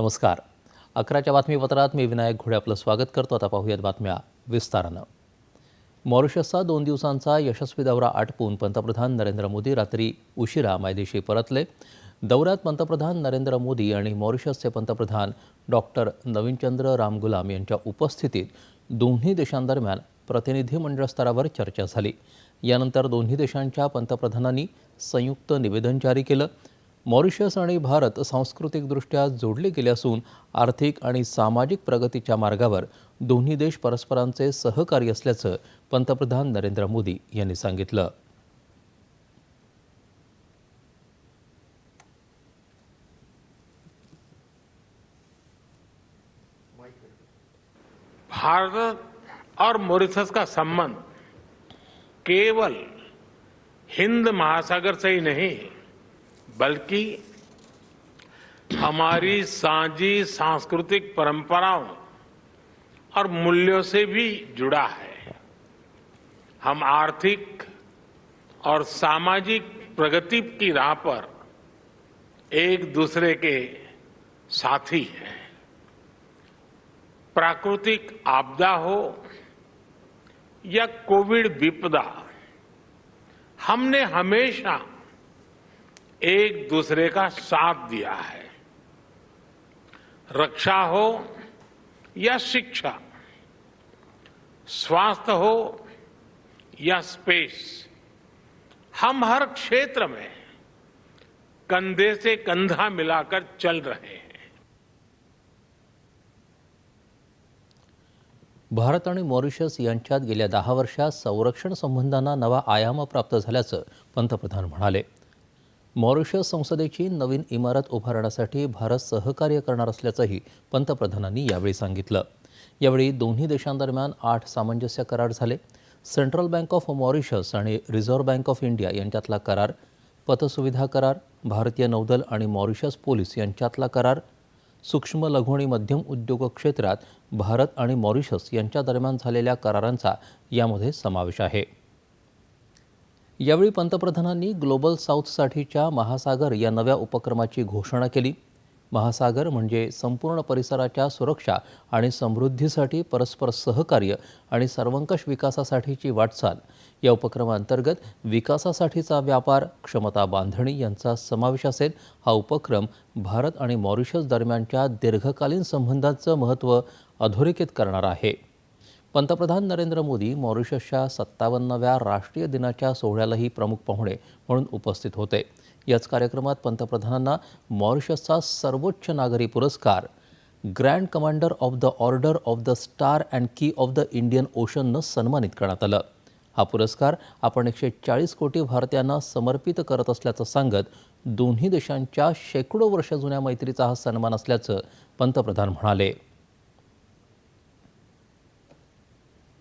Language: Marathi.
नमस्कार. अकराच्या बातमीपत्रात मी विनायक घोडे आपलं स्वागत करतो. आता पाहूयात बातम्या विस्तारानं. मॉरिशसचा दोन दिवसांचा यशस्वी दौरा आटपून पंतप्रधान नरेंद्र मोदी रात्री उशिरा मायदेशी परतले. दौऱ्यात पंतप्रधान नरेंद्र मोदी आणि मॉरिशसचे पंतप्रधान डॉक्टर नवीनचंद्र रामगुलाम यांच्या उपस्थितीत दोन्ही देशांदरम्यान प्रतिनिधी मंडळ स्तरावर चर्चा झाली. यानंतर दोन्ही देशांच्या पंतप्रधानांनी संयुक्त निवेदन जारी केलं. मॉरिशस आणि भारत सांस्कृतिकदृष्ट्या जोडले गेले असून आर्थिक आणि सामाजिक प्रगतीच्या मार्गावर दोन्ही देश परस्परांचे सहकारी असल्याचं पंतप्रधान नरेंद्र मोदी यांनी सांगितलं. भारत और मॉरिशस का संबंध केवल हिंद महासागर से ही नहीं बल्कि हमारी साझी सांस्कृतिक परंपराओं और मूल्यों से भी जुड़ा है। हम आर्थिक और सामाजिक प्रगति की राह पर एक दूसरे के साथी हैं। प्राकृतिक आपदा हो या कोविड विपदा, हमने हमेशा एक दूसरे का साथ दिया है। रक्षा हो या शिक्षा स्वास्थ्य हो या स्पेस हम हर क्षेत्र में कंधे से कंधा मिलाकर चल रहे हैं। भारत आणि मॉरिशस यांच्यात गेल्या दहा वर्षात संरक्षण संबंधांना नवा आयाम प्राप्त झाल्याचं पंतप्रधान म्हणाले. मॉरिशस संसदेची नवीन इमारत उभारण्यासाठी भारत सहकार्य करणार असल्याचंही पंतप्रधानांनी यावेळी सांगितलं. यावेळी दोन्ही देशांदरम्यान आठ सामंजस्य करार झाले. सेंट्रल बँक ऑफ मॉरिशस आणि रिझर्व्ह बँक ऑफ इंडिया यांच्यातला करार पतसुविधा करार भारतीय नौदल आणि मॉरिशस पोलीस यांच्यातला करार सूक्ष्म लघु आणि मध्यम उद्योग क्षेत्रात भारत आणि मॉरिशस यांच्या दरम्यान झालेल्या करारांचा यामध्ये समावेश आहे. यावेळी पंतप्रधानांनी ग्लोबल साऊथसाठीच्या महासागर या नव्या उपक्रमाची घोषणा केली. महासागर म्हणजे संपूर्ण परिसराच्या सुरक्षा आणि समृद्धीसाठी परस्पर सहकार्य आणि सर्वंकष विकासासाठीची वाटचाल. या उपक्रमाअंतर्गत विकासासाठीचा व्यापार क्षमता बांधणी यांचा समावेश असेल. हा उपक्रम भारत आणि मॉरिशस दरम्यानच्या दीर्घकालीन संबंधांचं महत्त्व अधोरेखित करणार आहे. पंतप्रधान नरेंद्र मोदी मॉरिशसच्या सत्तावन्नव्या राष्ट्रीय दिनाच्या सोहळ्यालाही प्रमुख पाहुणे म्हणून उपस्थित होते. याच कार्यक्रमात पंतप्रधानांना मॉरिशसचा सर्वोच्च नागरी पुरस्कार Grand Commander of the Order of the Star and Key of the Indian ओशननं सन्मानित करण्यात आलं. हा पुरस्कार आपण एकशे चाळीस कोटी भारतीयांना समर्पित करत असल्याचं सांगत दोन्ही देशांच्या शेकडो वर्ष जुन्या मैत्रीचा हा सन्मान असल्याचं पंतप्रधान म्हणाले.